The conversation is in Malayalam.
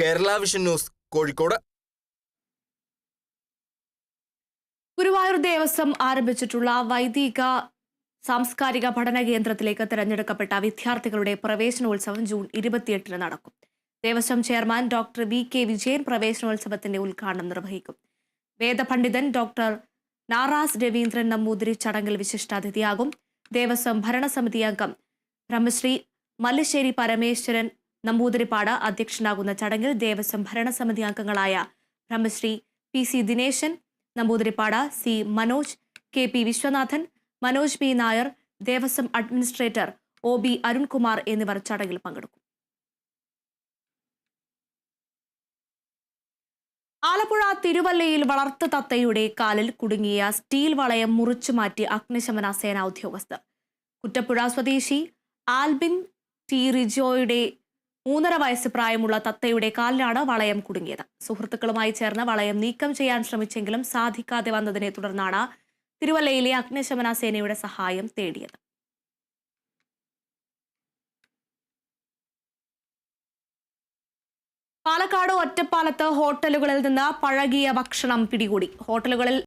Kerala Vision News Kozhikode. Guruvayur Devaswom ആരംഭിച്ചിട്ടുള്ള വൈദിക സാംസ്കാരിക പഠന കേന്ദ്രത്തിലേക്ക് തിരഞ്ഞെടുക്കപ്പെട്ട വിദ്യാർത്ഥികളുടെ പ്രവേശനോത്സവം ജൂൺ ഇരുപത്തിയെട്ടിന് നടക്കും. Devaswom chairman doctor V K Vijayan പ്രവേശനോത്സവത്തിന്റെ ഉദ്ഘാടനം നിർവഹിക്കും. വേദപണ്ഡിതൻ ഡോക്ടർ നാറാസ് രവീന്ദ്രൻ നമ്പൂതിരി ചടങ്ങിൽ വിശിഷ്ടാതിഥിയാകും. ദേവസ്വം ഭരണസമിതി അംഗം ബ്രഹ്മശ്രീ മല്ലശ്ശേരി പരമേശ്വരൻ നമ്പൂതിരിപ്പാട് അധ്യക്ഷനാകുന്ന ചടങ്ങിൽ ദേവസ്വം ഭരണസമിതി അംഗങ്ങളായ Brahmasree P C Dineshan Namboothiripad C Manoj K P Viswanathan Manoj P Nair Devaswom administrator O B Arunkumar എന്നിവർ ചടങ്ങിൽ പങ്കെടുക്കും. ആലപ്പുഴ തിരുവല്ലയിൽ വളർത്തു തത്തയുടെ കാലിൽ കുടുങ്ങിയ സ്റ്റീൽ വളയം മുറിച്ചു മാറ്റി അഗ്നിശമന സേനാ ഉദ്യോഗസ്ഥർ. കുറ്റപ്പുഴ സ്വദേശി ആൽബിൻ ടി റിജോയുടെ മൂന്നര വയസ്സ് പ്രായമുള്ള തത്തയുടെ കാലിലാണ് വളയം കുടുങ്ങിയത്. സുഹൃത്തുക്കളുമായി ചേർന്ന് വളയം നീക്കം ചെയ്യാൻ ശ്രമിച്ചെങ്കിലും സാധിക്കാതെ വന്നതിനെ തുടർന്നാണ് തിരുവല്ലയിലെ അഗ്നിശമന സേനയുടെ സഹായം തേടിയത്. പാലക്കാട് ഒറ്റപ്പാലത്ത് ഹോട്ടലുകളിൽ നിന്ന് പഴകിയ ഭക്ഷണം പിടികൂടി. ഹോട്ടലുകളിൽ